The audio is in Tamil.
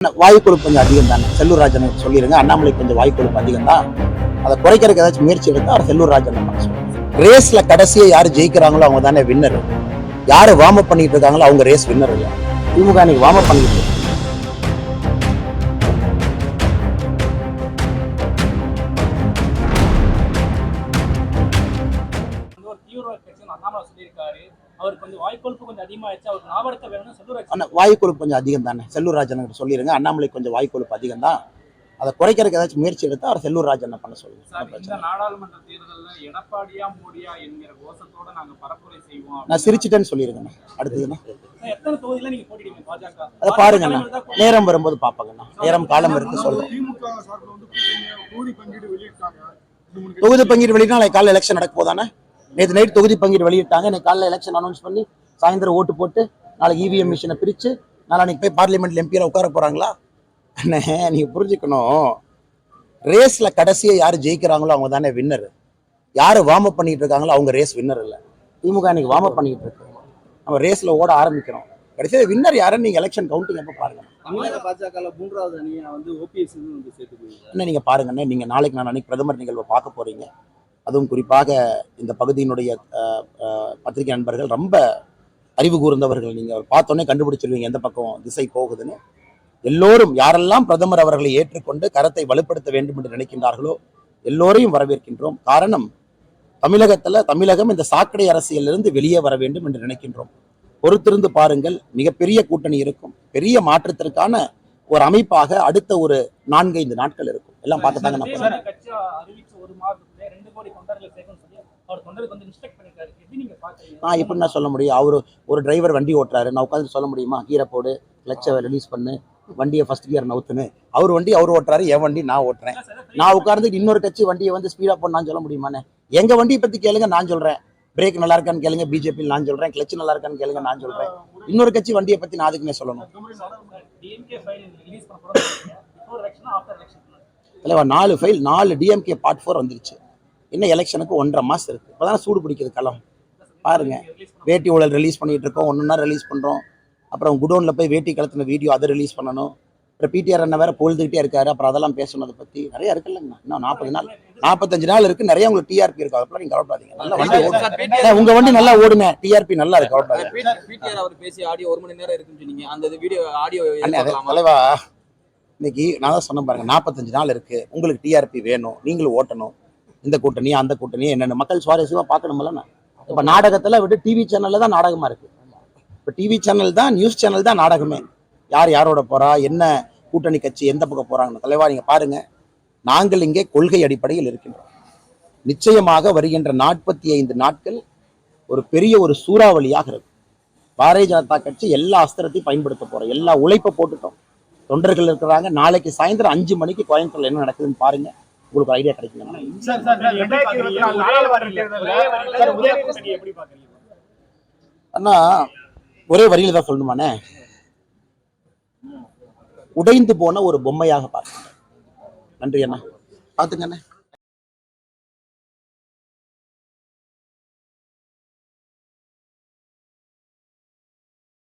வாயு கொழுப்பு கொஞ்சம் அதிகம் தானே செல்லூர் ராஜன் சொல்லிடுங்க அண்ணாமலை கொஞ்சம் வாயு கொழுப்பு அதிகம் தான் அதை குறைக்கிறதுக்கு ஏதாச்சும் முயற்சி எடுத்தா அவர் செல்லூர் ராஜன் ரேஸ்ல கடைசியா யார் ஜெயிக்கிறாங்களோ அவங்க தானே வின்னர் யாரு வார்ம் அப் பண்ணிட்டு இருக்காங்களோ அவங்க ரேஸ் வின்னர் இல்லையா திமுக இன்னைக்கு வார்ம் அப் பண்ணிட்டு அண்ணாமலை சொல்லியிருக்காரு. அவருக்கு வந்து வாய்க்கொழுப்பு கொஞ்சம் அதிகமாயிடுச்சு. அவர் ஞாபகத்தை வேணும்னு செல்லூர் ஆனா வாயு கொழுப்பு கொஞ்சம் அதிகம் தானே? செல்லூர் ராஜன் சொல்லிடுங்க அண்ணாமலை கொஞ்சம் வாயு கொழுப்பு அதிகம் தான். அதை குறைக்கிறதுக்கு ஏதாச்சும் முயற்சி எடுத்தா அவர் செல்லூர் ராஜன் பண்ண சொல்லுங்க. இந்த. நாடாளுமன்ற தேர்தல்ல எடப்பாடியா மோடியா என்கிற கோஷத்தோட நாங்க பரப்புரை செய்வோம் நான் சிரிச்சிட்டேன்னு சொல்லிடுங்கண்ணா அடுத்ததுண்ணா எத்தனை தொகுதியில நீங்க போட்டிடுவீங்க பாஜக? அதை பாருங்கண்ணா. நேரம் வரும்போது பார்ப்போங்கண்ணா நேரம் காலம் இருக்கு சொல்றேன். திமுக சார்பில் வந்து கூட்டணி தொகுதி பங்கீடு வெளியிட்டாங்க. தொகுதி பங்கீடு வெளியிட்டா நாளைக்கு காலைல எலெக்ஷன் நடக்க போதானே? நேற்று நைட் தொகுதி பங்கீடு வெளியிட்டாங்க. இன்னைக்கு காலைல எலெக்ஷன் அனௌன்ஸ் பண்ணி சாயந்தரம் ஓட்டு போட்டு நாளைக்கு இவிஎம் மிஷினை பிரிச்சு நாளைக்கு போய் பார்லிமெண்ட்ல எம்பியில் உட்கார போறாங்களா? அண்ணே நீங்க புரிஞ்சுக்கணும். ரேஸ்ல கடைசியா யாரு ஜெயிக்கிறாங்களோ அவங்க தானே வின்னர் யாரு வார்ம் அப் பண்ணிட்டு இருக்காங்களோ அவங்க ரேஸ் வின்னர் இல்ல. திமுக இன்னைக்கு வார்ம் அப் பண்ணிட்டு இருக்கு. நம்ம ரேஸ்ல ஓட ஆரம்பிக்கிறோம். கடைசியா வின்னர் யாருன்னு நீங்க எலெக்ஷன் கவுண்டிங் எப்ப பாருங்க. தமிழக பாஜக மூன்றாவது அணியை வந்து ஓபிஎஸ் வந்து சேர்த்துக்குவீங்க என்ன நீங்க பாருங்கண்ணே நீங்க நாளைக்கு நான் அன்னைக்கு பிரதமர் நிகழ்வை பார்க்க போறீங்க. அதுவும் குறிப்பாக இந்த பகுதியினுடைய பத்திரிகை நண்பர்கள் ரொம்ப அறிவு கூர்ந்தவர்கள். நீங்க பார்த்தோன்னே கண்டுபிடிச்சிருவீங்க எந்த பக்கம் திசை போகுதுன்னு. எல்லோரும் யாரெல்லாம் பிரதமர் அவர்களை ஏற்றுக்கொண்டு கரத்தை வலுப்படுத்த வேண்டும் என்று நினைக்கின்றார்களோ எல்லோரையும் வரவேற்கின்றோம். காரணம் தமிழகத்துல தமிழகம் இந்த சாக்கடை அரசியலிருந்து வெளியே வர வேண்டும் என்று நினைக்கின்றோம். பொறுத்திருந்து பாருங்கள் மிகப்பெரிய கூட்டணி இருக்கும். பெரிய மாற்றத்திற்கான ஒரு அமைப்பாக அடுத்த ஒரு நான்கைந்து நாட்கள் இருக்கும். எல்லாம் பார்த்துட்டாங்க நான் நான் எப்படி நான் சொல்ல முடியும். அவர் ஒரு டிரைவர் வண்டி ஓட்டுறாரு. நான் உட்காந்து சொல்ல முடியுமா? கீரை போடு கிளச்சை ரிலீஸ் பண்ணு வண்டியை ஃபர்ஸ்ட் கியர் நவுத்துன்னு அவர் வண்டி அவர் ஓட்டுறாரு என் வண்டி நான் ஓட்டுறேன். நான் உட்கார்ந்து இன்னொரு கட்சி வண்டியை வந்து ஸ்பீடா பண்ணான்னு சொல்ல முடியுமாண்ணே எங்க வண்டியை பத்தி கேளுங்க நான் சொல்றேன். பிரேக் நல்லா இருக்கான்னு கேளுங்க பிஜேபி நான் சொல்றேன். கிளச் நல்லா இருக்கான்னு கேளுங்க நான் சொல்றேன். இன்னொரு கட்சி வண்டியை பத்தி நான் அதுக்குன்னே சொல்லணும். தலைவா நாலு ஃபைல் நாலு டிஎம்கே பார்ட் ஃபோர் வந்துருச்சு. இன்னும் எலெக்ஷனுக்கு ஒன்றரை மாசம் இருக்கு. இப்போதானே சூடு பிடிக்குது களம். பாருங்க. வேட்டி ஊழல் ரிலீஸ் பண்ணிட்டு இருக்கோம். ஒன்றுனா ரிலீஸ் பண்றோம். அப்புறம் குடோன்ல போய் வேட்டி கலத்தின வீடியோ அதை ரிலீஸ் பண்ணணும். அப்புறம் பிடிஆர் அண்ணன் வேற பொழுதுகிட்டே இருக்காரு. அப்புறம் அதெல்லாம் பேசணும் பத்தி நிறைய இருக்குல்லங்கண்ணா இன்னும் நாற்பது நாள் நாற்பத்தஞ்சு நாள் இருக்கு. நிறைய உங்களுக்கு டிஆர்பி இருக்கும் அதெல்லாம் நீங்க கவலைப்படாதீங்க. நல்லா வண்டி ஓடும் ஏன் உங்க வண்டி நல்லா ஓடுங்க. டிஆர்பி நல்லா இருக்கு. கவலைப்படாதீங்க. பிடிஆர் அவர் பேசி ஆடியோ ஒரு மணி நேரம் இருக்குன்னு சொன்னீங்க. அந்த வீடியோ ஆடியோ தலைவா இன்னைக்கு நான் தான் சொன்ன பாருங்க. நாற்பத்தஞ்சு நாள் இருக்கு. உங்களுக்கு டிஆர்பி வேணும். நீங்களும் ஓட்டணும். இந்த கூட்டணி அந்த கூட்டணி என்னென்ன? மக்கள் சுவாரஸ்யமா பார்க்கணும்ல இப்போ நாடகத்தில் விட்டு டிவி சேனலில் தான் நாடகமா இருக்கு. இப்போ டிவி சேனல் தான் நியூஸ் சேனல் தான் நாடகமே. யார் யாரோட போறா? என்ன கூட்டணி கட்சி எந்த பக்கம் போறாங்கன்னு. தலைவா நீங்கள் பாருங்க. நாங்கள் இங்கே கொள்கை அடிப்படையில் இருக்கின்றோம். நிச்சயமாக வருகின்ற நாற்பத்தி ஐந்து நாட்கள் ஒரு பெரிய ஒரு சூறாவளியாக இருக்கும். பாரதிய ஜனதா கட்சி எல்லா அஸ்திரத்தையும் பயன்படுத்த போறோம். எல்லா உழைப்பை போட்டுட்டோம். தொண்டர்கள் இருக்கிறாங்க. நாளைக்கு சாயந்தரம் அஞ்சு மணிக்கு கோயம்புத்தூர்ல என்ன நடக்குதுன்னு பாருங்கள் உங்களுக்கு ஐடியா பாக்குறீங்க அண்ணா ஒரே வரியில தான் சொல்லணுமாண்ணே? உடைந்து போன ஒரு பொம்மையாக பார்க்கிறேன். நன்றி அண்ணா. பாத்துங்க அண்ணே